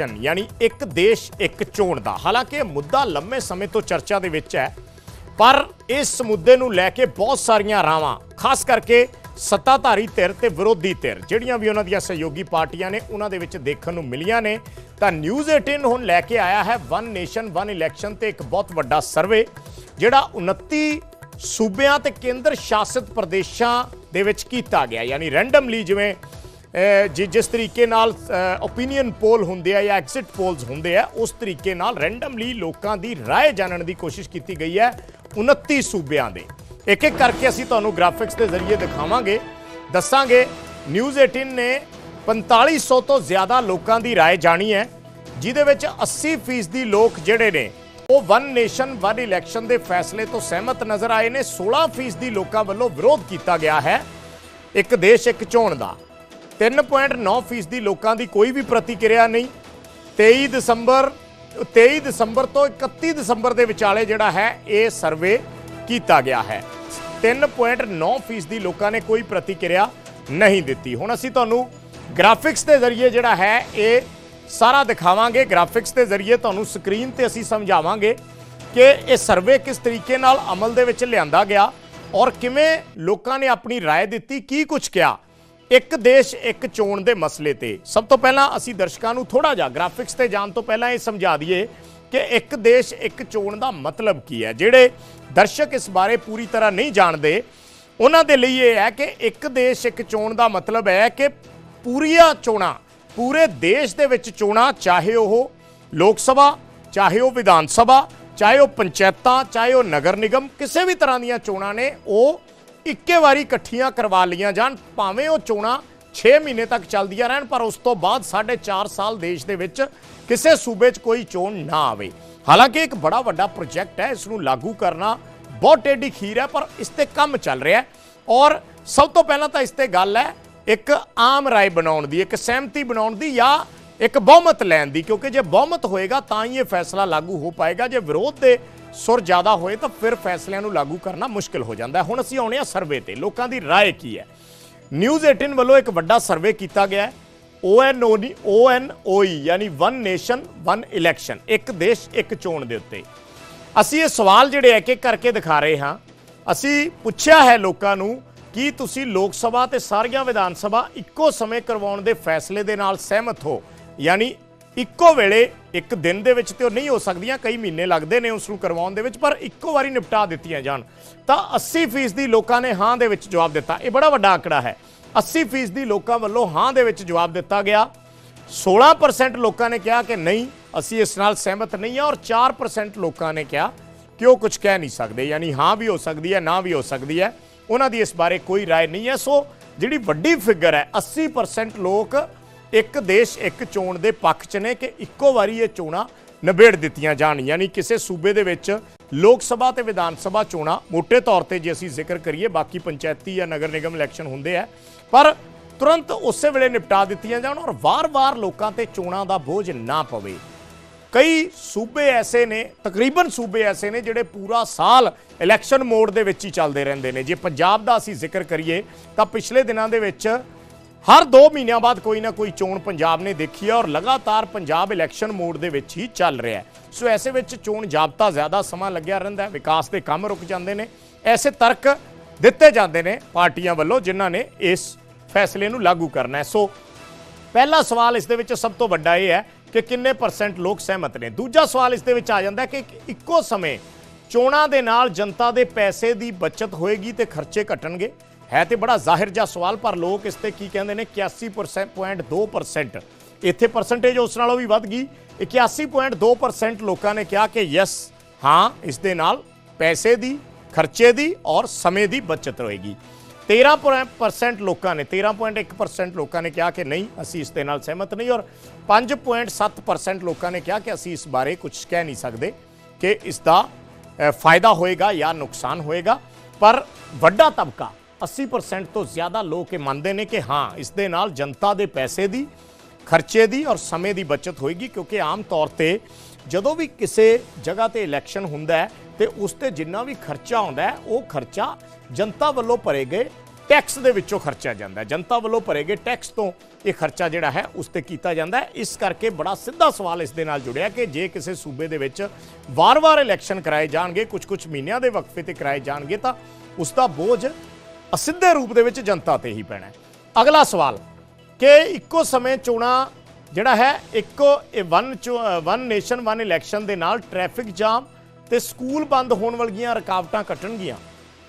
Election ਯਾਨੀ ਇੱਕ ਦੇਸ਼, ਇੱਕ ਚੋਣ ਦਾ। ਹਾਲਾਂਕਿ ਇਹ ਮੁੱਦਾ ਲੰਮੇ ਸਮੇਂ ਤੋਂ ਚਰਚਾ ਦੇ ਵਿੱਚ ਹੈ, ਪਰ ਇਸ ਮੁੱਦੇ ਨੂੰ ਲੈ ਕੇ ਬਹੁਤ ਸਾਰੀਆਂ ਰਾਵਾਂ, ਖਾਸ ਕਰਕੇ ਸੱਤਾਧਾਰੀ ਧਿਰ ਤੇ ਵਿਰੋਧੀ ਧਿਰ, ਜਿਹੜੀਆਂ ਵੀ ਉਹਨਾਂ ਦੀਆਂ ਸਹਿਯੋਗੀ ਪਾਰਟੀਆਂ ਨੇ, ਉਹਨਾਂ ਦੇ ਵਿੱਚ ਦੇਖਣ ਨੂੰ ਮਿਲੀਆਂ ਨੇ। ਤਾਂ ਨਿਊਜ਼ 18 ਹੁਣ ਲੈ ਕੇ ਆਇਆ ਹੈ, ਵਨ ਨੇਸ਼ਨ, ਵਨ ਇਲੈਕਸ਼ਨ ਤੇ ਇੱਕ ਬਹੁਤ ਵੱਡਾ ਸਰਵੇ, ਜਿਹੜਾ 29 ਸੂਬਿਆਂ ਤੇ ਕੇਂਦਰ ਸ਼ਾਸਿਤ ਪ੍ਰਦੇਸ਼ਾਂ ਦੇ ਵਿੱਚ ਕੀਤਾ ਗਿਆ, ਯਾਨੀ ਰੈਂਡਮਲੀ ਜਿਵੇਂ ਜਿਸ ਤਰੀਕੇ ਨਾਲ ਓਪੀਨੀਅਨ ਪੋਲ ਹੁੰਦੇ ਆ ਜਾਂ ਐਗਜ਼ਿਟ ਪੋਲਸ ਹੁੰਦੇ ਆ ਉਸ ਤਰੀਕੇ ਨਾਲ ਰੈਂਡਮਲੀ ਲੋਕਾਂ ਦੀ رائے ਜਾਣਨ ਦੀ ਕੋਸ਼ਿਸ਼ ਕੀਤੀ ਗਈ ਹੈ 29 ਸੂਬਿਆਂ ਦੇ ਇੱਕ ਇੱਕ ਕਰਕੇ ਅਸੀਂ ਤੁਹਾਨੂੰ ਗ੍ਰਾਫਿਕਸ ਦੇ ਜ਼ਰੀਏ ਦਿਖਾਵਾਂਗੇ ਦੱਸਾਂਗੇ ਨਿਊਜ਼ 18 ਨੇ 4500 ਤੋਂ ਜ਼ਿਆਦਾ ਲੋਕਾਂ ਦੀ رائے ਜਾਣੀ ਹੈ ਜਿਦੇ ਵਿੱਚ 80% ਦੀ ਲੋਕ ਜਿਹੜੇ ਨੇ ਉਹ ਵਨ ਨੇਸ਼ਨ ਵਨ ਇਲੈਕਸ਼ਨ ਦੇ ਫੈਸਲੇ ਤੋਂ ਸਹਿਮਤ ਨਜ਼ਰ ਆਏ ਨੇ 16% ਦੀ ਲੋਕਾਂ ਵੱਲੋਂ ਵਿਰੋਧ ਕੀਤਾ ਗਿਆ ਹੈ ਇੱਕ ਦੇਸ਼ ਇੱਕ ਚੋਣ ਦਾ 3.9% ਦੀ ਲੋਕਾਂ ਦੀ ਕੋਈ ਵੀ ਪ੍ਰਤੀਕਿਰਿਆ ਨਹੀਂ 23 ਦਸੰਬਰ 23 ਦਸੰਬਰ ਤੋਂ 31 ਦਸੰਬਰ ਦੇ ਵਿਚਾਲੇ ਜਿਹੜਾ ਹੈ ਇਹ ਸਰਵੇ ਕੀਤਾ ਗਿਆ ਹੈ 3.9% ਦੀ ਲੋਕਾਂ ਨੇ ਕੋਈ ਪ੍ਰਤੀਕਿਰਿਆ ਨਹੀਂ ਦਿੱਤੀ ਹੁਣ ਅਸੀਂ ਤੁਹਾਨੂੰ ਗ੍ਰਾਫਿਕਸ ਦੇ ਜ਼ਰੀਏ ਜਿਹੜਾ ਹੈ ਇਹ ਸਾਰਾ ਦਿਖਾਵਾਂਗੇ ਗ੍ਰਾਫਿਕਸ ਦੇ ਜ਼ਰੀਏ ਤੁਹਾਨੂੰ ਸਕਰੀਨ ਤੇ ਅਸੀਂ ਸਮਝਾਵਾਂਗੇ ਕਿ ਇਹ ਸਰਵੇ ਕਿਸ ਤਰੀਕੇ ਨਾਲ ਅਮਲ ਦੇ ਵਿੱਚ ਲਿਆਂਦਾ ਗਿਆ ਔਰ ਕਿਵੇਂ ਲੋਕਾਂ ਨੇ ਆਪਣੀ رائے ਦਿੱਤੀ ਕੀ ਕੁਝ ਕਿਹਾ ਇੱਕ ਦੇਸ਼ ਇੱਕ ਚੋਣ ਦੇ ਮਸਲੇ ਤੇ। ਸਭ ਤੋਂ ਪਹਿਲਾਂ ਅਸੀਂ ਦਰਸ਼ਕਾਂ ਨੂੰ ਥੋੜਾ ਜਿਹਾ ਗ੍ਰਾਫਿਕਸ ਤੇ ਜਾਣ ਤੋਂ ਪਹਿਲਾਂ ਇਹ ਸਮਝਾ ਦਈਏ ਕਿ ਇੱਕ ਦੇਸ਼ ਇੱਕ ਚੋਣ ਦਾ ਮਤਲਬ ਕੀ ਹੈ। ਜਿਹੜੇ ਦਰਸ਼ਕ ਇਸ ਬਾਰੇ ਪੂਰੀ ਤਰ੍ਹਾਂ ਨਹੀਂ ਜਾਣਦੇ, ਉਹਨਾਂ ਦੇ ਲਈ ਇਹ ਹੈ ਕਿ ਇੱਕ ਦੇਸ਼ ਇੱਕ ਚੋਣ ਦਾ ਮਤਲਬ ਹੈ ਕਿ ਪੂਰੀਆਂ ਚੋਣਾਂ, ਪੂਰੇ ਦੇਸ਼ ਦੇ ਵਿੱਚ ਚੋਣਾਂ, ਚਾਹੇ ਉਹ ਲੋਕ ਸਭਾ, ਚਾਹੇ ਉਹ ਵਿਧਾਨ ਸਭਾ, ਚਾਹੇ ਉਹ ਪੰਚਾਇਤਾਂ, ਚਾਹੇ ਉਹ ਨਗਰ ਨਿਗਮ, ਕਿਸੇ ਵੀ ਤਰ੍ਹਾਂ ਦੀਆਂ ਚੋਣਾਂ ਨੇ, ਉਹ ਇੱਕੇ ਵਾਰੀ ਇਕੱਠੀਆਂ ਕਰਵਾ ਲਈਆਂ ਜਾਣ, ਭਾਵੇਂ ਉਹ ਚੋਣਾਂ 6 ਮਹੀਨੇ ਤੱਕ ਚੱਲਦੀਆਂ ਰਹਿਣ, ਪਰ ਉਸ ਤੋਂ ਬਾਅਦ 4.5 ਸਾਲ ਦੇਸ਼ ਦੇ ਵਿੱਚ ਕਿਸੇ ਸੂਬੇ 'ਚ ਕੋਈ ਚੋਣ ਨਾ ਆਵੇ। ਹਾਲਾਂਕਿ ਇੱਕ ਬੜਾ ਵੱਡਾ ਪ੍ਰੋਜੈਕਟ ਹੈ, ਇਸ ਨੂੰ ਲਾਗੂ ਕਰਨਾ ਬਹੁਤ ਟੇਢੀ ਖੀਰ ਹੈ, ਪਰ ਇਸ ਤੇ ਕੰਮ ਚੱਲ ਰਿਹਾ ਹੈ। ਔਰ ਸਭ ਤੋਂ ਪਹਿਲਾਂ ਤਾਂ ਇਸ ਤੇ ਗੱਲ ਹੈ, ਇੱਕ ਆਮ ਰਾਏ ਬਣਾਉਣ ਦੀ, ਇੱਕ ਸਹਿਮਤੀ ਬਣਾਉਣ ਦੀ ਜਾਂ ਇੱਕ ਬਹੁਮਤ ਲੈਣ ਦੀ, ਕਿਉਂਕਿ ਜੇ ਬਹੁਮਤ ਹੋਏਗਾ ਤਾਂ ਹੀ ਇਹ ਫੈਸਲਾ ਲਾਗੂ ਹੋ ਪਾਏਗਾ। ਜੇ ਵਿਰੋਧ ਦੇ ਸੁਰ ਜ਼ਿਆਦਾ ਹੋਏ ਤਾਂ ਫਿਰ ਫੈਸਲਿਆਂ ਨੂੰ ਲਾਗੂ ਕਰਨਾ ਮੁਸ਼ਕਲ ਹੋ ਜਾਂਦਾ ਹੈ ਹੁਣ ਅਸੀਂ ਆਉਣੇ ਆ ਸਰਵੇ ਤੇ ਲੋਕਾਂ ਦੀ رائے ਕੀ ਹੈ ਨਿਊਜ਼ 18 ਵੱਲੋਂ ਇੱਕ ਵੱਡਾ ਸਰਵੇ ਕੀਤਾ ਗਿਆ ਹੈ ONO ਨਹੀਂ ONOE ਯਾਨੀ ਵਨ ਨੇਸ਼ਨ ਵਨ ਇਲੈਕਸ਼ਨ ਇੱਕ ਦੇਸ਼ ਇੱਕ ਚੋਣ ਦੇ ਉੱਤੇ ਅਸੀਂ ਇਹ ਸਵਾਲ ਜਿਹੜੇ ਇੱਕ ਇੱਕ ਕਰਕੇ ਦਿਖਾ ਰਹੇ ਹਾਂ ਅਸੀਂ ਪੁੱਛਿਆ ਹੈ ਲੋਕਾਂ ਨੂੰ ਕੀ ਤੁਸੀਂ ਲੋਕ ਸਭਾ ਤੇ ਸਾਰੀਆਂ ਵਿਧਾਨ ਸਭਾ ਇੱਕੋ ਸਮੇਂ ਕਰਵਾਉਣ ਦੇ ਫੈਸਲੇ ਦੇ ਨਾਲ ਸਹਿਮਤ ਹੋ ਯਾਨੀ ਇੱਕੋ ਵੇਲੇ ਇੱਕ ਦਿਨ ਦੇ ਵਿੱਚ ਤੇ ਉਹ ਨਹੀਂ ਹੋ ਸਕਦੀਆਂ, ਕਈ ਮਹੀਨੇ ਲੱਗਦੇ ਨੇ ਉਸ ਨੂੰ ਕਰਵਾਉਣ ਦੇ ਵਿੱਚ, ਪਰ ਇੱਕੋ ਵਾਰੀ ਨਿਪਟਾ ਦਿੱਤੀਆਂ ਜਾਣ। ਤਾਂ 80% ਦੀ ਲੋਕਾਂ ਨੇ ਹਾਂ ਦੇ ਵਿੱਚ ਜਵਾਬ ਦਿੱਤਾ। ਇਹ ਬੜਾ ਵੱਡਾ ਆંકੜਾ ਹੈ। 80% ਦੀ ਲੋਕਾਂ ਵੱਲੋਂ ਹਾਂ ਦੇ ਵਿੱਚ ਜਵਾਬ ਦਿੱਤਾ ਗਿਆ। 16% ਲੋਕਾਂ ਨੇ ਕਿਹਾ ਕਿ ਨਹੀਂ, ਅਸੀਂ ਇਸ ਨਾਲ ਸਹਿਮਤ ਨਹੀਂ ਹਾਂ ਔਰ 4% ਲੋਕਾਂ ਨੇ ਕਿਹਾ ਕਿ ਉਹ ਕੁਝ ਕਹਿ ਨਹੀਂ ਸਕਦੇ। ਯਾਨੀ ਹਾਂ ਵੀ ਹੋ ਸਕਦੀ ਹੈ, ਨਾ ਵੀ ਹੋ ਸਕਦੀ ਹੈ। ਉਹਨਾਂ ਦੀ ਇਸ ਬਾਰੇ ਕੋਈ رائے ਨਹੀਂ ਹੈ। ਸੋ ਜਿਹੜੀ ਵੱਡੀ ਫਿਗਰ ਹੈ 80% ਲੋਕ ਇੱਕ ਦੇਸ਼, ਇੱਕ ਚੋਣ ਦੇ ਪੱਖ 'ਚ ਨੇ ਕਿ ਇੱਕੋ ਵਾਰੀ ਇਹ ਚੋਣਾਂ ਨਿਬੇੜ ਦਿੱਤੀਆਂ ਜਾਣ। ਯਾਨੀ ਕਿਸੇ ਸੂਬੇ ਦੇ ਵਿੱਚ ਲੋਕ ਸਭਾ ਤੇ ਵਿਧਾਨ ਸਭਾ ਚੋਣਾਂ ਮੋٹے ਤੌਰ ਤੇ ਜੇ ਅਸੀਂ ਜ਼ਿਕਰ ਕਰੀਏ, ਬਾਕੀ ਪੰਚਾਇਤੀ ਜਾਂ ਨਗਰ ਨਿਗਮ ਇਲੈਕਸ਼ਨ ਹੁੰਦੇ ਆ, ਪਰ ਤੁਰੰਤ ਉਸੇ ਵੇਲੇ ਨਿਪਟਾ ਦਿੱਤੀਆਂ ਜਾਣ ਔਰ ਵਾਰ-ਵਾਰ ਲੋਕਾਂ ਤੇ ਚੋਣਾਂ ਦਾ ਬੋਝ ਨਾ ਪਵੇ। ਕਈ ਸੂਬੇ ਐਸੇ ਨੇ, ਤਕਰੀਬਨ ਸੂਬੇ ਐਸੇ ਨੇ ਜਿਹੜੇ ਪੂਰਾ ਸਾਲ ਇਲੈਕਸ਼ਨ ਮੋਡ ਦੇ ਵਿੱਚ ਹੀ ਚੱਲਦੇ ਰਹਿੰਦੇ ਨੇ। ਜੇ ਪੰਜਾਬ ਦਾ ਅਸੀਂ ਜ਼ਿਕਰ ਕਰੀਏ, ਤਾਂ ਪਿਛਲੇ ਦਿਨਾਂ ਦੇ ਵਿੱਚ ਹਰ 2 ਮਹੀਨਿਆਂ ਬਾਅਦ ਕੋਈ ਨਾ ਕੋਈ ਚੋਣ ਪੰਜਾਬ ਨੇ ਦੇਖੀ ਹੈ ਔਰ ਲਗਾਤਾਰ ਪੰਜਾਬ ਇਲੈਕਸ਼ਨ ਮੋਡ ਦੇ ਵਿੱਚ ਹੀ ਚੱਲ ਰਿਹਾ ਹੈ। ਸੋ ਐਸੇ ਵਿੱਚ ਚੋਣ ਜਾਬਤਾ ਜ਼ਿਆਦਾ ਸਮਾਂ ਲੱਗਿਆ ਰਹਿੰਦਾ ਹੈ, ਵਿਕਾਸ ਦੇ ਕੰਮ ਰੁਕ ਜਾਂਦੇ ਨੇ। ਐਸੇ ਤਰਕ ਦਿੱਤੇ ਜਾਂਦੇ ਨੇ ਪਾਰਟੀਆਂ ਵੱਲੋਂ ਜਿਨ੍ਹਾਂ ਨੇ ਇਸ ਫੈਸਲੇ ਨੂੰ ਲਾਗੂ ਕਰਨਾ ਹੈ। ਸੋ ਪਹਿਲਾ ਸਵਾਲ ਇਸ ਦੇ ਵਿੱਚ ਸਭ ਤੋਂ ਵੱਡਾ ਇਹ ਹੈ ਕਿ ਕਿੰਨੇ ਪਰਸੈਂਟ ਲੋਕ ਸਹਿਮਤ ਨੇ? ਦੂਜਾ ਸਵਾਲ ਇਸ ਦੇ ਵਿੱਚ ਆ ਜਾਂਦਾ ਕਿ ਇੱਕੋ ਸਮੇਂ ਚੋਣਾਂ ਦੇ ਨਾਲ ਜਨਤਾ ਦੇ ਪੈਸੇ ਦੀ ਬਚਤ ਹੋਏਗੀ ਤੇ ਖਰਚੇ ਘਟਣਗੇ। ਹੈ ਤੇ ਬੜਾ ਜ਼ਾਹਿਰ ਜਿਹਾ ਸਵਾਲ, ਪਰ ਲੋਕ ਇਸ ਤੇ ਕੀ ਕਹਿੰਦੇ ਨੇ? 81.2% ਇੱਥੇ ਪਰਸੈਂਟੇਜ ਉਸ ਨਾਲੋਂ ਵੀ ਵੱਧ ਗਈ। 81.2% ਲੋਕਾਂ ਨੇ ਕਿਹਾ ਕਿ ਯੈਸ ਹਾਂ, ਇਸ ਦੇ ਨਾਲ ਪੈਸੇ ਦੀ, ਖਰਚੇ ਦੀ ਔਰ ਸਮੇਂ ਦੀ ਬਚਤ ਹੋਏਗੀ। 13% ਲੋਕਾਂ ਨੇ 13.1% ਲੋਕਾਂ ਨੇ ਕਿਹਾ ਕਿ ਨਹੀਂ, ਅਸੀਂ ਇਸ ਦੇ ਨਾਲ ਸਹਿਮਤ ਨਹੀਂ। ਔਰ 5.7% ਲੋਕਾਂ ਨੇ ਕਿਹਾ ਕਿ ਅਸੀਂ ਇਸ ਬਾਰੇ ਕੁਝ ਕਹਿ ਨਹੀਂ ਸਕਦੇ ਕਿ ਇਸ ਦਾ ਫਾਇਦਾ ਹੋਏਗਾ ਜਾਂ ਨੁਕਸਾਨ ਹੋਏਗਾ। ਪਰ ਵੱਡਾ ਤਬਕਾ 80% ਤੋਂ ਜ਼ਿਆਦਾ ਲੋਕ ਇਹ ਮੰਨਦੇ ਨੇ ਕਿ ਹਾਂ ਇਸ ਦੇ ਨਾਲ ਜਨਤਾ ਦੇ ਪੈਸੇ ਦੀ ਖਰਚੇ ਦੀ ਔਰ ਸਮੇਂ ਦੀ ਬਚਤ ਹੋਏਗੀ ਕਿਉਂਕਿ ਆਮ ਤੌਰ ਤੇ ਜਦੋਂ ਵੀ ਕਿਸੇ ਜਗ੍ਹਾ ਤੇ ਇਲੈਕਸ਼ਨ ਹੁੰਦਾ ਹੈ ਤੇ ਉਸ ਤੇ ਜਿੰਨਾ ਵੀ ਖਰਚਾ ਆਉਂਦਾ ਉਹ ਖਰਚਾ ਜਨਤਾ ਵੱਲੋਂ ਭਰੇ ਗਏ ਟੈਕਸ ਦੇ ਵਿੱਚੋਂ ਖਰਚਿਆ ਜਾਂਦਾ ਜਨਤਾ ਵੱਲੋਂ ਭਰੇ ਗਏ ਟੈਕਸ ਤੋਂ ਇਹ ਖਰਚਾ ਜਿਹੜਾ ਹੈ ਉਸ ਤੇ ਕੀਤਾ ਜਾਂਦਾ ਇਸ ਕਰਕੇ ਬੜਾ ਸਿੱਧਾ ਸਵਾਲ ਇਸ ਦੇ ਨਾਲ ਜੁੜਿਆ ਕਿ ਜੇ ਕਿਸੇ ਸੂਬੇ ਦੇ ਵਿੱਚ ਵਾਰ-ਵਾਰ ਇਲੈਕਸ਼ਨ ਕਰਾਏ ਜਾਣਗੇ ਕੁਝ-ਕੁਝ ਮਹੀਨਿਆਂ ਦੇ ਵਕਫੇ ਤੇ ਕਰਾਏ ਜਾਣਗੇ ਤਾਂ ਉਸ ਦਾ ਬੋਝ ਅਸਿੱਧੇ ਰੂਪ ਦੇ ਵਿੱਚ ਜਨਤਾ ਤੇ ਹੀ ਪੈਣਾ ਅਗਲਾ ਸਵਾਲ, ਕਿ ਇੱਕੋ ਸਮੇਂ ਚੋਣਾਂ ਜਿਹੜਾ ਹੈ, ਇੱਕੋ one one nation, one election ਦੇ ਨਾਲ ਟ੍ਰੈਫਿਕ ਜਾਮ ਤੇ ਸਕੂਲ ਬੰਦ ਹੋਣ ਵਾਲੀਆਂ ਰੁਕਾਵਟਾਂ ਕੱਟਣਗੀਆਂ।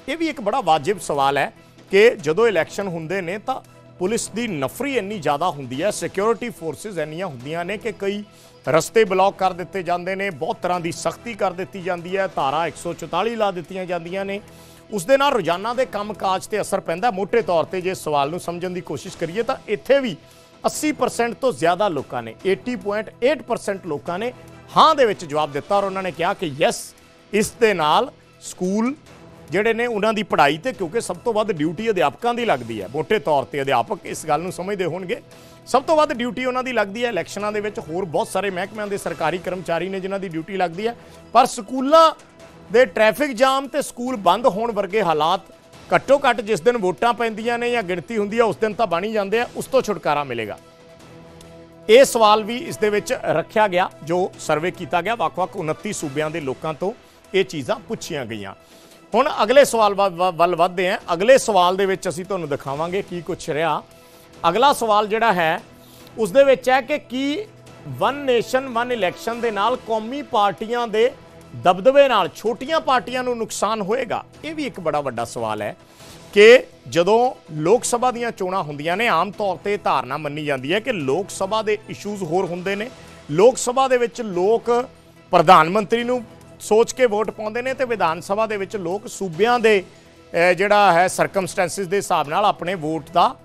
ਇਹ ਵੀ ਇੱਕ ਬੜਾ ਵਾਜਿਬ ਸਵਾਲ ਹੈ ਕਿ ਜਦੋਂ ਇਲੈਕਸ਼ਨ ਹੁੰਦੇ ਨੇ ਤਾਂ ਪੁਲਿਸ ਦੀ ਨਫਰੀ ਇੰਨੀ ਜ਼ਿਆਦਾ ਹੁੰਦੀ ਹੈ ਸਿਕਿਉਰਿਟੀ ਫੋਰਸਸ ਇੰਨੀਆਂ ਹੁੰਦੀਆਂ ਨੇ ਕਿ ਕਈ ਰਸਤੇ ਬਲੌਕ ਕਰ ਦਿੱਤੇ ਜਾਂਦੇ ਨੇ, ਬਹੁਤ ਤਰ੍ਹਾਂ ਦੀ ਸਖਤੀ ਕਰ ਦਿੱਤੀ ਜਾਂਦੀ ਹੈ, ਧਾਰਾ 144 ਲਾ ਦਿੱਤੀਆਂ ਜਾਂਦੀਆਂ ਨੇ। ਉਸ ਦੇ ਨਾਲ ਰੋਜ਼ਾਨਾ ਦੇ ਕੰਮ ਕਾਜ ਤੇ ਅਸਰ ਪੈਂਦਾ ਮੋٹے ਤੌਰ ਤੇ ਜੇ ਸਵਾਲ ਨੂੰ ਸਮਝਣ ਦੀ ਕੋਸ਼ਿਸ਼ ਕਰੀਏ ਤਾਂ ਇੱਥੇ ਵੀ 80% ਤੋਂ ਜ਼ਿਆਦਾ ਲੋਕਾਂ ਨੇ 80.8% ਲੋਕਾਂ ਨੇ ਹਾਂ ਦੇ ਵਿੱਚ ਜਵਾਬ ਦਿੱਤਾ ਔਰ ਉਹਨਾਂ ਨੇ ਕਿਹਾ ਕਿ ਯੈਸ ਇਸ ਦੇ ਨਾਲ ਸਕੂਲ ਜਿਹੜੇ ਨੇ ਉਹਨਾਂ ਦੀ ਪੜ੍ਹਾਈ ਤੇ ਕਿਉਂਕਿ ਸਭ ਤੋਂ ਵੱਧ ਡਿਊਟੀ ਅਧਿਆਪਕਾਂ ਦੀ ਲੱਗਦੀ ਹੈ। ਮੋٹے ਤੌਰ ਤੇ ਅਧਿਆਪਕ ਇਸ ਗੱਲ ਨੂੰ ਸਮਝਦੇ ਹੋਣਗੇ। ਸਭ ਤੋਂ ਵੱਧ ਡਿਊਟੀ ਉਹਨਾਂ ਦੀ ਲੱਗਦੀ ਹੈ। ਇਲੈਕਸ਼ਨਾਂ ਦੇ ਵਿੱਚ ਹੋਰ ਬਹੁਤ ਸਾਰੇ ਮਹਿਕਮਿਆਂ ਦੇ ਸਰਕਾਰੀ ਕਰਮਚਾਰੀ ਨੇ ਜਿਨ੍ਹਾਂ ਦੀ ਡਿਊਟੀ ਲੱਗਦੀ ਹੈ। ਪਰ ਸਕੂਲਾਂ ਦੇ ਟ੍ਰੈਫਿਕ ਜਾਮ ਤੇ ਸਕੂਲ ਬੰਦ ਹੋਣ ਵਰਗੇ ਹਾਲਾਤ ਘੱਟੋ ਘੱਟ ਜਿਸ ਦਿਨ ਵੋਟਾਂ ਪੈਂਦੀਆਂ ਨੇ ਜਾਂ ਗਿਣਤੀ ਹੁੰਦੀ ਹੈ ਉਸ ਦਿਨ ਤਾਂ ਬਣੀ ਜਾਂਦੇ ਆ, ਉਸ ਤੋਂ ਛੁਟਕਾਰਾ ਮਿਲੇਗਾ। ਇਹ ਸਵਾਲ ਵੀ ਇਸ ਦੇ ਵਿੱਚ ਰੱਖਿਆ ਗਿਆ, ਜੋ ਸਰਵੇ ਕੀਤਾ ਗਿਆ, ਵੱਖ-ਵੱਖ 29 ਸੂਬਿਆਂ ਦੇ ਲੋਕਾਂ ਤੋਂ ਇਹ ਚੀਜ਼ਾਂ ਪੁੱਛੀਆਂ ਗਈਆਂ। ਹੁਣ ਅਗਲੇ ਸਵਾਲ ਵੱਲ- ਵੱਲ ਵੱਲ ਵਧਦੇ ਹਾਂ ਅਗਲੇ ਸਵਾਲ ਦੇ ਵਿੱਚ ਅਸੀਂ ਤੁਹਾਨੂੰ ਦਿਖਾਵਾਂਗੇ ਕੀ ਕੁਝ ਰਿਹਾ। ਅਗਲਾ ਸਵਾਲ ਜਿਹੜਾ ਹੈ, ਉਸ ਦੇ ਵਿੱਚ ਹੈ ਕਿ ਕੀ ਵਨ ਨੇਸ਼ਨ ਵਨ ਇਲੈਕਸ਼ਨ ਦੇ ਨਾਲ ਕੌਮੀ ਪਾਰਟੀਆਂ ਦੇ ਦਬਦਬੇ ਨਾਲ ਛੋਟੀਆਂ ਪਾਰਟੀਆਂ ਨੂੰ ਨੁਕਸਾਨ ਹੋਏਗਾ? ਇਹ ਵੀ ਇੱਕ ਬੜਾ ਵੱਡਾ ਸਵਾਲ ਹੈ ਕਿ ਜਦੋਂ ਲੋਕ ਸਭਾ ਦੀਆਂ ਚੋਣਾਂ ਹੁੰਦੀਆਂ ਨੇ, ਆਮ ਤੌਰ ਤੇ ਧਾਰਨਾ ਮੰਨੀ ਜਾਂਦੀ ਹੈ ਕਿ ਲੋਕ ਸਭਾ ਦੇ ਇਸ਼ੂਜ਼ ਹੋਰ ਹੁੰਦੇ ਨੇ। ਲੋਕ ਸਭਾ ਦੇ ਵਿੱਚ ਲੋਕ ਪ੍ਰਧਾਨ ਮੰਤਰੀ ਨੂੰ ਸੋਚ ਕੇ ਵੋਟ ਪਾਉਂਦੇ ਨੇ ਤੇ ਵਿਧਾਨ ਸਭਾ ਦੇ ਵਿੱਚ ਲੋਕ ਸੂਬਿਆਂ ਦੇ ਜਿਹੜਾ ਹੈ ਸਰਕਮਸਟੈਂਸਸ ਦੇ ਹਿਸਾਬ ਨਾਲ ਆਪਣੇ ਵੋਟ ਦਾ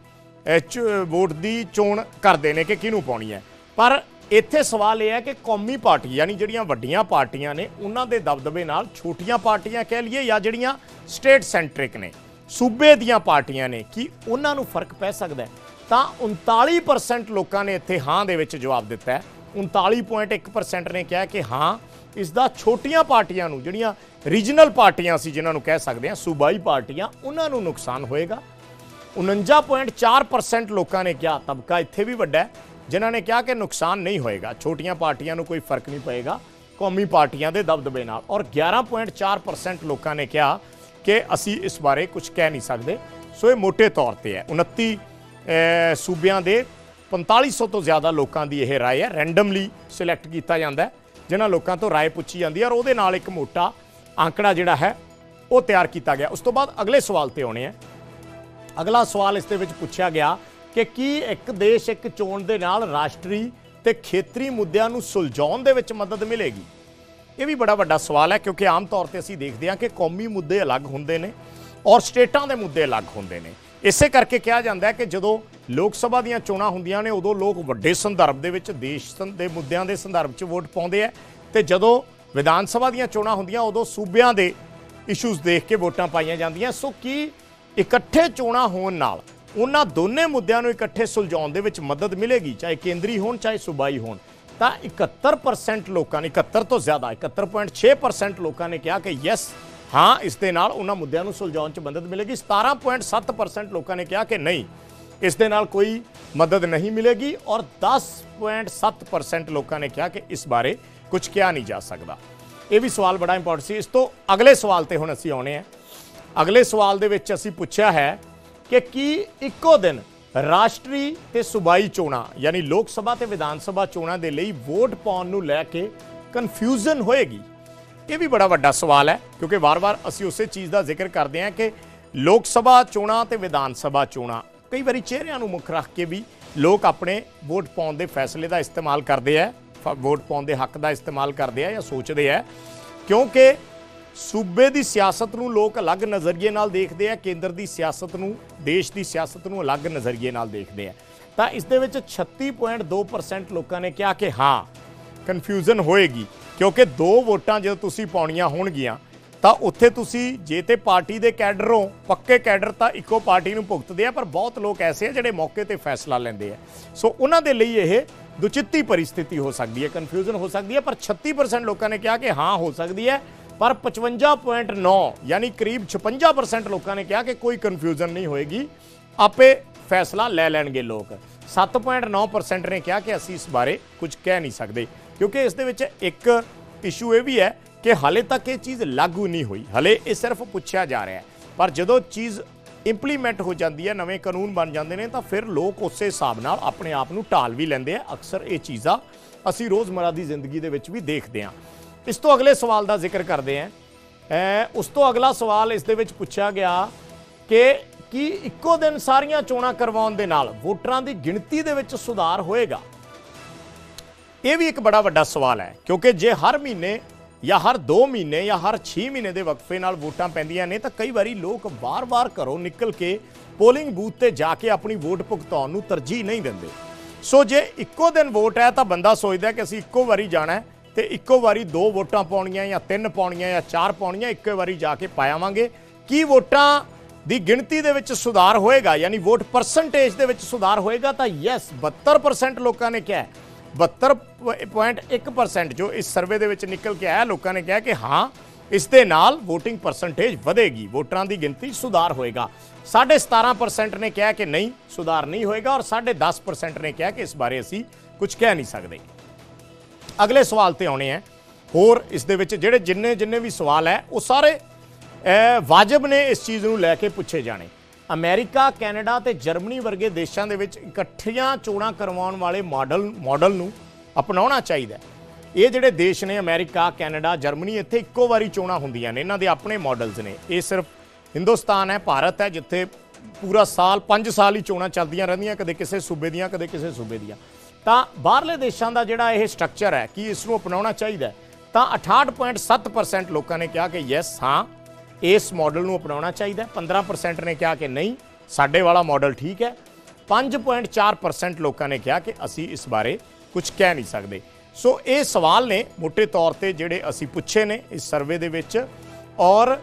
ਚ- ਵੋਟ ਦੀ ਚੋਣ ਕਰਦੇ ਨੇ ਕਿ ਕਿਹਨੂੰ ਪਾਉਣੀ ਹੈ। ਪਰ ਇੱਥੇ ਸਵਾਲ ਇਹ ਹੈ ਕਿ ਕੌਮੀ ਪਾਰਟੀ, ਯਾਨੀ ਜਿਹੜੀਆਂ ਵੱਡੀਆਂ ਪਾਰਟੀਆਂ ਨੇ, ਉਹਨਾਂ ਦੇ ਦਬਦਬੇ ਨਾਲ ਛੋਟੀਆਂ ਪਾਰਟੀਆਂ ਕਹਿ ਲਈਏ ਜਾਂ ਜਿਹੜੀਆਂ ਸਟੇਟ ਸੈਂਟਰਿਕ ਨੇ, ਸੂਬੇ ਦੀਆਂ ਪਾਰਟੀਆਂ ਨੇ, ਕਿ ਉਹਨਾਂ ਨੂੰ ਫ਼ਰਕ ਪੈ ਸਕਦਾ ਤਾਂ 39% ਲੋਕਾਂ ਨੇ ਇੱਥੇ ਹਾਂ ਦੇ ਵਿੱਚ ਜਵਾਬ ਦਿੱਤਾ ਹੈ। 39.1% ਨੇ ਕਿਹਾ ਕਿ ਹਾਂ ਇਸ ਦਾ ਛੋਟੀਆਂ ਪਾਰਟੀਆਂ ਨੂੰ, ਜਿਹੜੀਆਂ ਰੀਜਨਲ ਪਾਰਟੀਆਂ ਸੀ ਜਿਨ੍ਹਾਂ ਨੂੰ ਕਹਿ ਸਕਦੇ ਹਾਂ, ਸੂਬਾਈ ਪਾਰਟੀਆਂ, ਉਹਨਾਂ ਨੂੰ ਨੁਕਸਾਨ ਹੋਏਗਾ। 49.4% ਲੋਕਾਂ ਨੇ ਕਿਹਾ, ਤਬਕਾ ਇੱਥੇ ਵੀ ਵੱਡਾ ਹੈ। ਜਿਨ੍ਹਾਂ ਨੇ ਕਿਹਾ ਕਿ ਨੁਕਸਾਨ ਨਹੀਂ ਹੋਏਗਾ। ਛੋਟੀਆਂ ਪਾਰਟੀਆਂ ਨੂੰ ਕੋਈ ਫ਼ਰਕ ਨਹੀਂ ਪਏਗਾ। ਕੌਮੀ ਪਾਰਟੀਆਂ ਦੇ ਦਬਦਬੇ ਨਾਲ। ਔਰ 11.4% ਲੋਕਾਂ ਨੇ ਕਿਹਾ ਕਿ ਅਸੀਂ ਇਸ ਬਾਰੇ ਕੁਝ ਕਹਿ ਨਹੀਂ ਸਕਦੇ। ਸੋ ਇਹ ਮੋٹے ਤੌਰ ਤੇ ਹੈ। 29 ਸੂਬਿਆਂ ਦੇ 4500 ਤੋਂ ਜ਼ਿਆਦਾ ਲੋਕਾਂ ਦੀ ਇਹ رائے ਹੈ। ਰੈਂਡਮਲੀ ਸਿਲੈਕਟ ਕੀਤਾ ਜਾਂਦਾ ਜਿਨ੍ਹਾਂ ਲੋਕਾਂ ਤੋਂ رائے ਪੁੱਛੀ ਜਾਂਦੀ ਹੈ। ਔਰ ਉਹਦੇ ਨਾਲ ਇੱਕ ਮੋਟਾ ਅੰਕੜਾ ਜਿਹੜਾ ਹੈ, ਉਹ ਤਿਆਰ ਕੀਤਾ ਗਿਆ। ਉਸ ਤੋਂ ਬਾਅਦ ਅਗਲੇ ਸਵਾਲ ਤੇ ਆਉਣੇ ਹੈ। ਅਗਲਾ ਸਵਾਲ ਇਸ ਦੇ ਵਿੱਚ ਪੁੱਛਿਆ ਗਿਆ ਕਿ ਕੀ ਇੱਕ ਦੇਸ਼ ਇੱਕ ਚੋਣ ਦੇ ਨਾਲ ਰਾਸ਼ਟਰੀ ਤੇ ਖੇਤਰੀ ਮੁੱਦਿਆਂ ਨੂੰ ਸੁਲਝਾਉਣ ਦੇ ਵਿੱਚ ਮਦਦ ਮਿਲੇਗੀ? ਇਹ ਵੀ ਬੜਾ ਵੱਡਾ ਸਵਾਲ ਹੈ, ਕਿਉਂਕਿ ਆਮ ਤੌਰ ਤੇ ਅਸੀਂ ਦੇਖਦੇ ਹਾਂ ਕਿ ਕੌਮੀ ਮੁੱਦੇ ਅਲੱਗ ਹੁੰਦੇ ਨੇ ਔਰ ਸਟੇਟਾਂ ਦੇ ਮੁੱਦੇ ਅਲੱਗ ਹੁੰਦੇ ਨੇ। ਇਸੇ ਕਰਕੇ ਕਿਹਾ ਜਾਂਦਾ ਹੈ ਕਿ ਜਦੋਂ ਲੋਕ ਸਭਾ ਦੀਆਂ ਚੋਣਾਂ ਹੁੰਦੀਆਂ ਨੇ, ਉਦੋਂ ਲੋਕ ਵੱਡੇ ਸੰਦਰਭ ਦੇ ਵਿੱਚ ਦੇਸ਼ ਸੰ- ਦੇ ਮੁੱਦਿਆਂ ਦੇ ਸੰਦਰਭ 'ਚ ਵੋਟ ਪਾਉਂਦੇ ਆ ਤੇ ਜਦੋਂ ਵਿਧਾਨ ਸਭਾ ਦੀਆਂ ਚੋਣਾਂ ਹੁੰਦੀਆਂ, ਉਦੋਂ ਸੂਬਿਆਂ ਦੇ ਇਸ਼ੂਜ਼ ਦੇਖ ਕੇ ਵੋਟਾਂ ਪਾਈਆਂ ਜਾਂਦੀਆਂ। ਸੋ ਕੀ ਇਕੱਠੇ ਚੋਣਾਂ ਹੋਣ ਨਾਲ ਉਹਨਾਂ ਦੋਨੇ ਮੁੱਦਿਆਂ ਨੂੰ ਇਕੱਠੇ ਸੁਲਝਾਉਣ ਦੇ ਵਿੱਚ ਮਦਦ ਮਿਲੇਗੀ, ਚਾਹੇ ਕੇਂਦਰੀ ਹੋਣ, ਚਾਹੇ ਸੂਬਾਈ ਹੋਣ। ਤਾਂ 71% ਲੋਕਾਂ ਨੇ 71 ਤੋਂ ਜ਼ਿਆਦਾ 71.6% ਲੋਕਾਂ ਨੇ ਕਿਹਾ ਕਿ ਯੈਸ ਹਾਂ, ਇਸ ਦੇ ਨਾਲ ਉਹਨਾਂ ਮੁੱਦਿਆਂ ਨੂੰ ਸੁਲਝਾਉਣ 'ਚ ਮਦਦ ਮਿਲੇਗੀ। 17.7% ਲੋਕਾਂ ਨੇ ਕਿਹਾ ਕਿ ਨਹੀਂ, ਇਸ ਦੇ ਨਾਲ ਕੋਈ ਮਦਦ ਨਹੀਂ ਮਿਲੇਗੀ ਔਰ 10.7% ਲੋਕਾਂ ਨੇ ਕਿਹਾ ਕਿ ਇਸ ਬਾਰੇ ਕੁਝ ਕਿਹਾ ਨਹੀਂ ਜਾ ਸਕਦਾ। ਇਹ ਵੀ ਸਵਾਲ ਬੜਾ ਇੰਪੋਰਟੈਂਟ ਸੀ। ਇਸ ਤੋਂ ਅਗਲੇ ਸਵਾਲ ਤੇ ਹੁਣ ਅਸੀਂ ਆਉਣੇ ਆ। ਅਗਲੇ ਸਵਾਲ ਦੇ ਵਿੱਚ ਅਸੀਂ ਪੁੱਛਿਆ ਹੈ ਕਿ ਕੀ ਇੱਕੋ ਦਿਨ ਰਾਸ਼ਟਰੀ ਤੇ ਸੂਬਾਈ ਚੋਣਾਂ, ਯਾਨੀ ਲੋਕ ਸਭਾ ਤੇ ਵਿਧਾਨ ਸਭਾ ਚੋਣਾਂ ਦੇ ਲਈ ਵੋਟ ਪਾਉਣ ਨੂੰ ਲੈ ਕੇ ਕਨਫਿਊਜ਼ਨ ਹੋਏਗੀ? ਇਹ ਵੀ ਬੜਾ ਵੱਡਾ ਸਵਾਲ ਹੈ, ਕਿਉਂਕਿ ਵਾਰ-ਵਾਰ ਅਸੀਂ ਉਸੇ ਚੀਜ਼ ਦਾ ਜ਼ਿਕਰ ਕਰਦੇ ਹਾਂ ਕਿ ਲੋਕ ਸਭਾ ਚੋਣਾਂ ਤੇ ਵਿਧਾਨ ਸਭਾ ਚੋਣਾਂ, ਕਈ ਵਾਰੀ ਚਿਹਰਿਆਂ ਨੂੰ ਮੁੱਖ ਰੱਖ ਕੇ ਵੀ ਲੋਕ ਆਪਣੇ ਵੋਟ ਪਾਉਣ ਦੇ ਫੈਸਲੇ ਦਾ ਇਸਤੇਮਾਲ ਕਰਦੇ ਆ, ਫ- ਵੋਟ ਪਾਉਣ ਦੇ ਹੱਕ ਦਾ ਇਸਤੇਮਾਲ ਕਰਦੇ ਆ ਜਾਂ ਸੋਚਦੇ ਆ, ਕਿਉਂਕਿ ਸੂਬੇ ਦੀ ਸਿਆਸਤ ਨੂੰ ਲੋਕ ਅਲੱਗ ਨਜ਼ਰੀਏ ਨਾਲ ਦੇਖਦੇ ਆ, ਕੇਂਦਰ ਦੀ ਸਿਆਸਤ ਨੂੰ, ਦੇਸ਼ ਦੀ ਸਿਆਸਤ ਨੂੰ ਅਲੱਗ ਨਜ਼ਰੀਏ ਨਾਲ ਦੇਖਦੇ ਆ। ਤਾਂ ਇਸ ਦੇ ਵਿੱਚ 36.2% ਲੋਕਾਂ ਨੇ ਕਿਹਾ ਕਿ ਹਾਂ ਕਨਫਿਊਜ਼ਨ ਹੋਏਗੀ, ਕਿਉਂਕਿ ਦੋ ਵੋਟਾਂ ਜਦੋਂ ਤੁਸੀਂ ਪਾਉਣੀਆਂ ਹੋਣਗੀਆਂ, ਤਾਂ ਉੱਥੇ ਤੁਸੀਂ ਜੇ ਤੇ ਪਾਰਟੀ ਦੇ ਕੈਡਰ ਹੋ, ਪੱਕੇ ਕੈਡਰ ਤਾਂ ਇੱਕੋ ਪਾਰਟੀ ਨੂੰ ਭੁਗਤਦੇ ਆ, ਪਰ ਬਹੁਤ ਲੋਕ ਐਸੇ ਆ ਜਿਹੜੇ ਮੌਕੇ ਤੇ ਫੈਸਲਾ ਲੈਂਦੇ ਆ। ਸੋ ਉਹਨਾਂ ਦੇ ਲਈ ਇਹ ਦੁਚਿੱਤੀ ਪਰਿਸਥਿਤੀ ਹੋ ਸਕਦੀ ਹੈ ਕਨਫਿਊਜ਼ਨ ਹੋ ਸਕਦੀ ਹੈ, ਪਰ 36% ਲੋਕਾਂ ਨੇ ਕਿਹਾ ਕਿ ਹਾਂ, ਹੋ ਸਕਦੀ ਹੈ। ਪਰ 55.9 ਯਾਨੀ ਕਰੀਬ 56% ਲੋਕਾਂ ਨੇ ਕਿਹਾ ਕਿ ਕੋਈ ਕਨਫਿਊਜ਼ਨ ਨਹੀਂ ਹੋਏਗੀ। ਆਪੇ ਫੈਸਲਾ ਲੈ ਲੈਣਗੇ ਲੋਕ। 7.9% ਨੇ ਕਿਹਾ ਕਿ ਅਸੀਂ ਇਸ ਬਾਰੇ ਕੁਝ ਕਹਿ ਨਹੀਂ ਸਕਦੇ, ਕਿਉਂਕਿ ਇਸ ਦੇ ਵਿੱਚ ਇੱਕ ਇਸ਼ੂ ਇਹ ਵੀ ਹੈ ਕਿ ਹਾਲੇ ਤੱਕ ਇਹ ਚੀਜ਼ ਲਾਗੂ ਨਹੀਂ ਹੋਈ। ਹਲੇ ਇਹ ਸਿਰਫ ਪੁੱਛਿਆ ਜਾ ਰਿਹਾ ਹੈ। ਪਰ ਜਦੋਂ ਚੀਜ਼ ਇੰਪਲੀਮੈਂਟ ਹੋ ਜਾਂਦੀ ਹੈ, ਨਵੇਂ ਕਾਨੂੰਨ ਬਣ ਜਾਂਦੇ ਨੇ, ਤਾਂ ਫਿਰ ਲੋਕ ਉਸੇ ਹਿਸਾਬ ਨਾਲ ਆਪਣੇ ਆਪ ਨੂੰ ਢਾਲ ਵੀ ਲੈਂਦੇ ਆ। ਅਕਸਰ ਇਹ ਚੀਜ਼ਾਂ ਅਸੀਂ ਰੋਜ਼ਮਰਾ ਦੀ ਜ਼ਿੰਦਗੀ ਦੇ ਵਿੱਚ ਵੀ ਦੇਖਦੇ ਹਾਂ। ਇਸ ਤੋਂ ਅਗਲੇ ਸਵਾਲ ਦਾ ਜ਼ਿਕਰ ਕਰਦੇ ਹਾਂ। ਉਸ ਤੋਂ ਅਗਲਾ ਸਵਾਲ ਇਸ ਦੇ ਵਿੱਚ ਪੁੱਛਿਆ ਗਿਆ ਕਿ ਕੀ ਇੱਕੋ ਦਿਨ ਸਾਰੀਆਂ ਚੋਣਾਂ ਕਰਵਾਉਣ ਦੇ ਨਾਲ ਵੋਟਰਾਂ ਦੀ ਗਿਣਤੀ ਦੇ ਵਿੱਚ ਸੁਧਾਰ ਹੋਏਗਾ? ਇਹ ਵੀ ਇੱਕ ਬੜਾ ਵੱਡਾ ਸਵਾਲ ਹੈ, ਕਿਉਂਕਿ ਜੇ ਹਰ ਮਹੀਨੇ ਜਾਂ ਹਰ 2 ਮਹੀਨੇ ਜਾਂ ਹਰ 6 ਮਹੀਨੇ ਦੇ ਵਕਫੇ ਨਾਲ ਵੋਟਾਂ ਪੈਂਦੀਆਂ ਨੇ, ਤਾਂ ਕਈ ਵਾਰੀ ਲੋਕ ਵਾਰ-ਵਾਰ ਘਰੋਂ ਨਿਕਲ ਕੇ ਪੋਲਿੰਗ ਬੂਥ ਤੇ ਜਾ ਕੇ ਆਪਣੀ ਵੋਟ ਭੁਗਤਾਉਣ ਨੂੰ ਤਰਜੀਹ ਨਹੀਂ ਦਿੰਦੇ। ਸੋ ਜੇ ਇੱਕੋ ਦਿਨ ਵੋਟ ਹੈ, ਤਾਂ ਬੰਦਾ ਸੋਚਦਾ ਕਿ ਅਸੀਂ ਇੱਕੋ ਵਾਰੀ ਜਾਣਾ ਤੇ ਇੱਕੋ ਵਾਰੀ ਦੋ ਵੋਟਾਂ ਪਾਉਣੀਆਂ ਜਾਂ ਤਿੰਨ ਪਾਉਣੀਆਂ ਜਾਂ ਚਾਰ ਪਾਉਣੀਆਂ, ਇੱਕੋ ਵਾਰੀ ਜਾ ਕੇ ਪਾਇਆਵਾਂਗੇ ਕੀ ਵੋਟਾਂ ਦੀ ਗਿਣਤੀ ਦੇ ਵਿੱਚ ਸੁਧਾਰ ਹੋਏਗਾ? ਯਾਨੀ ਵੋਟ ਪਰਸੈਂਟੇਜ ਦੇ ਵਿੱਚ ਸੁਧਾਰ ਹੋਏਗਾ ਤਾਂ ਯੈਸ 72% ਲੋਕਾਂ ਨੇ ਕਿਹਾ ਹੈ। 72.1% ਜੋ ਇਸ ਸਰਵੇ ਦੇ ਵਿੱਚ ਨਿਕਲ ਕੇ ਆਇਆ, ਲੋਕਾਂ ਨੇ ਕਿਹਾ ਕਿ ਹਾਂ, ਇਸ ਦੇ ਨਾਲ VOTING ਪਰਸੈਂਟੇਜ ਵਧੇਗੀ ਵੋਟਰਾਂ ਦੀ ਗਿਣਤੀ ਸੁਧਾਰ ਹੋਏਗਾ। 17.5% ਨੇ ਕਿਹਾ ਕਿ ਨਹੀਂ, ਸੁਧਾਰ ਨਹੀਂ ਹੋਏਗਾ ਔਰ 10.5% ਨੇ ਕਿਹਾ ਕਿ ਇਸ ਬਾਰੇ ਅਸੀਂ ਕੁਝ ਕਹਿ ਨਹੀਂ ਸਕਦੇ। ਅਗਲੇ ਸਵਾਲ ਤੇ ਆਉਣੇ ਆ। ਹੋਰ ਇਸ ਦੇ ਵਿੱਚ ਜਿਹੜੇ ਜਿੰਨੇ ਜਿੰਨੇ ਵੀ ਸਵਾਲ ਹੈ, ਉਹ ਸਾਰੇ ਵਾਜਬ ਨੇ ਇਸ ਚੀਜ਼ ਨੂੰ ਲੈ ਕੇ ਪੁੱਛੇ ਜਾਣੇ। ਅਮਰੀਕਾ, ਕੈਨੇਡਾ ਤੇ ਜਰਮਨੀ ਵਰਗੇ ਦੇਸ਼ਾਂ ਦੇ ਵਿੱਚ ਇਕੱਠੀਆਂ ਚੋਣਾਂ ਕਰਵਾਉਣ ਵਾਲੇ ਮਾਡਲ ਮਾਡਲ ਨੂੰ ਅਪਣਾਉਣਾ ਚਾਹੀਦਾ ਇਹ ਜਿਹੜੇ ਦੇਸ਼ ਨੇ, ਅਮਰੀਕਾ, ਕੈਨੇਡਾ, ਜਰਮਨੀ, ਇੱਥੇ ਇੱਕੋ ਵਾਰੀ ਚੋਣਾਂ ਹੁੰਦੀਆਂ ਨੇ। ਇਹਨਾਂ ਦੇ ਆਪਣੇ ਮਾਡਲਸ ਨੇ। ਇਹ ਸਿਰਫ ਹਿੰਦੁਸਤਾਨ ਹੈ, ਭਾਰਤ ਹੈ, ਜਿੱਥੇ ਪੂਰਾ ਸਾਲ 5 ਸਾਲ ਹੀ ਚੋਣਾਂ ਚੱਲਦੀਆਂ ਰਹਿੰਦੀਆਂ, ਕਦੇ ਕਿਸੇ ਸੂਬੇ ਦੀਆਂ, ਕਦੇ ਕਿਸੇ ਸੂਬੇ ਦੀਆਂ। ਤਾਂ ਬਾਹਰਲੇ ਦੇਸ਼ਾਂ ਦਾ ਜਿਹੜਾ ਇਹ ਸਟਰਕਚਰ ਹੈ, ਕਿ ਇਸ ਨੂੰ ਅਪਣਾਉਣਾ ਚਾਹੀਦਾ ਤਾਂ 68.7% ਲੋਕਾਂ ਨੇ ਕਿਹਾ ਕਿ ਯੈਸ ਹਾਂ, ਇਸ ਮਾਡਲ ਨੂੰ ਅਪਣਾਉਣਾ ਚਾਹੀਦਾ 15% ਨੇ ਕਿਹਾ ਕਿ ਨਹੀਂ, ਸਾਡੇ ਵਾਲਾ ਮਾਡਲ ਠੀਕ ਹੈ। 5.4% ਲੋਕਾਂ ਨੇ ਕਿਹਾ ਕਿ ਅਸੀਂ ਇਸ ਬਾਰੇ ਕੁਝ ਕਹਿ ਨਹੀਂ ਸਕਦੇ। ਸੋ ਇਹ ਸਵਾਲ ਨੇ ਮੋٹے ਤੌਰ ਤੇ ਜਿਹੜੇ ਅਸੀਂ ਪੁੱਛੇ ਨੇ ਇਸ ਸਰਵੇ ਦੇ ਵਿੱਚ। ਔਰ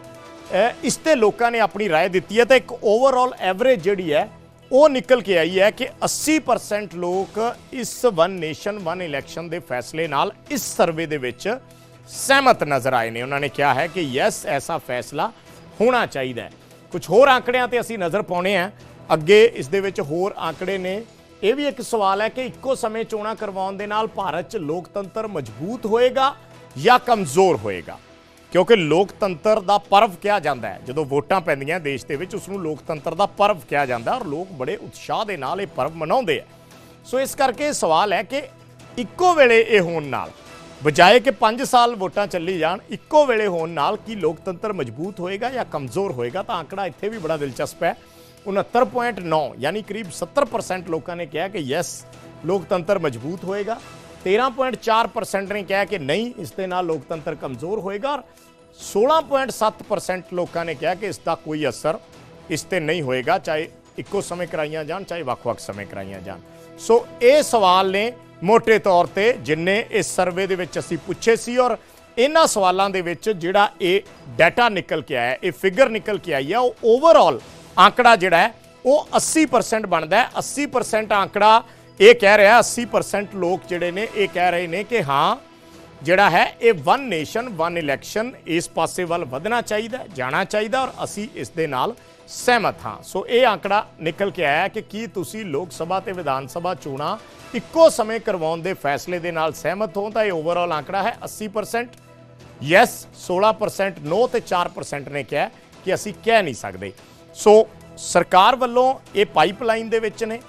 ਇਸ ਤੇ ਲੋਕਾਂ ਨੇ ਆਪਣੀ رائے ਦਿੱਤੀ ਹੈ ਤਾਂ ਇੱਕ ਓਵਰਆਲ ਐਵਰੇਜ ਜਿਹੜੀ ਹੈ ਉਹ ਨਿਕਲ ਕੇ ਆਈ ਹੈ ਕਿ 80% ਲੋਕ ਇਸ ਵਨ ਨੇਸ਼ਨ, ਵਨ ਇਲੈਕਸ਼ਨ ਦੇ ਫੈਸਲੇ ਨਾਲ ਇਸ ਸਰਵੇ ਦੇ ਵਿੱਚ ਸਹਿਮਤ ਨਜ਼ਰ ਆਏ ਨੇ। ਉਹਨਾਂ ਨੇ ਕਿਹਾ ਹੈ ਕਿ ਯੈਸ, ਐਸਾ ਫੈਸਲਾ ਹੋਣਾ ਚਾਹੀਦਾ ਹੈ। ਕੁਝ ਹੋਰ ਆંકੜਿਆਂ ਤੇ ਅਸੀਂ ਨਜ਼ਰ ਪਾਉਣੇ ਆ। ਅੱਗੇ ਇਸ ਦੇ ਵਿੱਚ ਹੋਰ ਆંકੜੇ ਨੇ। ਇਹ ਵੀ ਇੱਕ ਸਵਾਲ ਹੈ ਕਿ ਇੱਕੋ ਸਮੇਂ ਚੋਣਾਂ ਕਰਵਾਉਣ ਦੇ ਨਾਲ ਭਾਰਤ 'ਚ ਲੋਕਤੰਤਰ ਮਜ਼ਬੂਤ ਹੋਏਗਾ ਜਾਂ ਕਮਜ਼ੋਰ ਹੋਏਗਾ? ਕਿਉਂਕਿ ਲੋਕਤੰਤਰ ਦਾ ਪਰਵ ਕਿਹਾ ਜਾਂਦਾ ਹੈ। ਜਦੋਂ ਵੋਟਾਂ ਪੈਂਦੀਆਂ ਦੇਸ਼ ਦੇ ਵਿੱਚ ਉਸ ਨੂੰ ਲੋਕਤੰਤਰ ਦਾ ਪਰਵ ਕਿਹਾ ਜਾਂਦਾ ਔਰ ਲੋਕ ਬੜੇ ਉਤਸ਼ਾਹ ਦੇ ਨਾਲ ਇਹ ਪਰਵ ਮਨਾਉਂਦੇ ਆ ਸੋ ਇਸ ਕਰਕੇ ਸਵਾਲ ਹੈ ਕਿ ਇੱਕੋ ਵੇਲੇ ਇਹ ਹੋਣ ਨਾਲ, ਬਜਾਏ ਕਿ 5 ਸਾਲ ਵੋਟਾਂ ਚੱਲੀ ਜਾਣ, ਇੱਕੋ ਵੇਲੇ ਹੋਣ ਨਾਲ ਕੀ ਲੋਕਤੰਤਰ ਮਜ਼ਬੂਤ ਹੋਏਗਾ ਜਾਂ ਕਮਜ਼ੋਰ ਹੋਏਗਾ? ਤਾਂ ਆંકੜਾ ਇੱਥੇ ਵੀ ਬੜਾ ਦਿਲਚਸਪ ਹੈ। 69.9 ਯਾਨੀ ਕਰੀਬ 70% ਲੋਕਾਂ ਨੇ ਕਿਹਾ ਕਿ ਯੈਸ ਲੋਕਤੰਤਰ ਮਜ਼ਬੂਤ ਹੋਏਗਾ। 13.4% ਨੇ ਕਿਹਾ ਕਿ ਨਹੀਂ, ਇਸ ਦੇ ਨਾਲ ਲੋਕਤੰਤਰ ਕਮਜ਼ੋਰ ਹੋਏਗਾ 16.7% ਲੋਕਾਂ ਨੇ ਕਿਹਾ ਕਿ ਇਸ ਦਾ ਕੋਈ ਅਸਰ ਇਸ ਤੇ ਨਹੀਂ ਹੋਏਗਾ, ਚਾਹੇ ਇੱਕੋ ਸਮੇਂ ਕਰਾਈਆਂ ਜਾਣ, ਚਾਹੇ ਵੱਖ-ਵੱਖ ਸਮੇਂ ਕਰਾਈਆਂ ਜਾਣ। ਸੋ ਇਹ ਸਵਾਲ ਨੇ ਮੋٹے ਤੌਰ ਤੇ, ਜਿੰਨੇ ਇਸ ਸਰਵੇ ਦੇ ਵਿੱਚ ਅਸੀਂ ਪੁੱਛੇ ਸੀ ਔਰ ਇਹਨਾਂ ਸਵਾਲਾਂ ਦੇ ਵਿੱਚ ਜਿਹੜਾ ਇਹ ਡਾਟਾ ਨਿਕਲ ਕੇ ਆਇਆ, ਇਹ ਫਿਗਰ ਨਿਕਲ ਕੇ ਆਈ ਹੈ ਉਹ ਓਵਰਆਲ ਆંકੜਾ ਜਿਹੜਾ ਹੈ, ਉਹ 80% ਬਣਦਾ ਹੈ। 80% ਆંકੜਾ ਇਹ ਕਹਿ ਰਿਹਾ 80% ਲੋਕ ਜਿਹੜੇ ਨੇ, ਇਹ ਕਹਿ ਰਹੇ ਨੇ ਕਿ ਹਾਂ, ਜਿਹੜਾ ਹੈ, ਇਹ ਵਨ ਨੇਸ਼ਨ ਵਨ ਇਲੈਕਸ਼ਨ ਇਸ ਪਾਸੇ ਵੱਲ ਵਧਣਾ ਚਾਹੀਦਾ, ਜਾਣਾ ਚਾਹੀਦਾ ਔਰ ਅਸੀਂ ਇਸ ਦੇ ਨਾਲ ਸਹਿਮਤ ਹਾਂ। ਸੋ ਇਹ ਆંકੜਾ ਨਿਕਲ ਕੇ ਆਇਆ ਕਿ ਕੀ ਤੁਸੀਂ ਲੋਕ ਸਭਾ ਤੇ ਵਿਧਾਨ ਸਭਾ ਚੋਣਾਂ ਇੱਕੋ ਸਮੇਂ ਕਰਵਾਉਣ ਦੇ ਫੈਸਲੇ ਦੇ ਨਾਲ ਸਹਿਮਤ ਹੋ? ਤਾਂ ਇਹ ਓਵਰਆਲ ਆંકੜਾ ਹੈ 80% ਯੈਸ 16% ਨੋ ਤੇ 4% ਨੇ ਕਿਹਾ ਕਿ ਅਸੀਂ ਕਹਿ ਨਹੀਂ ਸਕਦੇ। ਸੋ ਸਰਕਾਰ ਵੱਲੋਂ ਇਹ ਪਾਈਪਲਾਈਨ ਦੇ ਵਿੱਚ ਨੇ।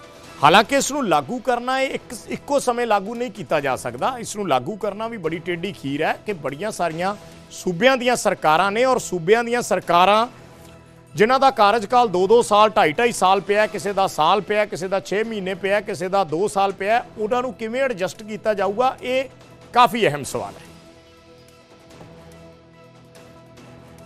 ਹਾਲਾਂਕਿ ਇਸ ਨੂੰ ਲਾਗੂ ਕਰਨਾ ਇਹ ਇੱਕ ਇੱਕੋ ਸਮੇਂ ਲਾਗੂ ਨਹੀਂ ਕੀਤਾ ਜਾ ਸਕਦਾ। ਇਸ ਨੂੰ ਲਾਗੂ ਕਰਨਾ ਵੀ ਬੜੀ ਟੇਢੀ ਖੀਰ ਹੈ ਕਿ ਬੜੀਆਂ ਸਾਰੀਆਂ ਸੂਬਿਆਂ ਦੀਆਂ ਸਰਕਾਰਾਂ ਨੇ ਔਰ ਸੂਬਿਆਂ ਦੀਆਂ ਸਰਕਾਰਾਂ ਜਿਨ੍ਹਾਂ ਦਾ ਕਾਰਜਕਾਲ 2-2 ਸਾਲ 2.5-2.5 ਸਾਲ ਪਿਆ ਕਿਸੇ ਦਾ ਸਾਲ ਪਿਆ ਕਿਸੇ ਦਾ 6 ਮਹੀਨੇ ਪਿਆ ਕਿਸੇ ਦਾ 2 ਸਾਲ ਪਿਆ ਉਹਨਾਂ ਨੂੰ ਕਿਵੇਂ ਐਡਜਸਟ ਕੀਤਾ ਜਾਊਗਾ, ਇਹ ਕਾਫੀ ਅਹਿਮ ਸਵਾਲ ਹੈ।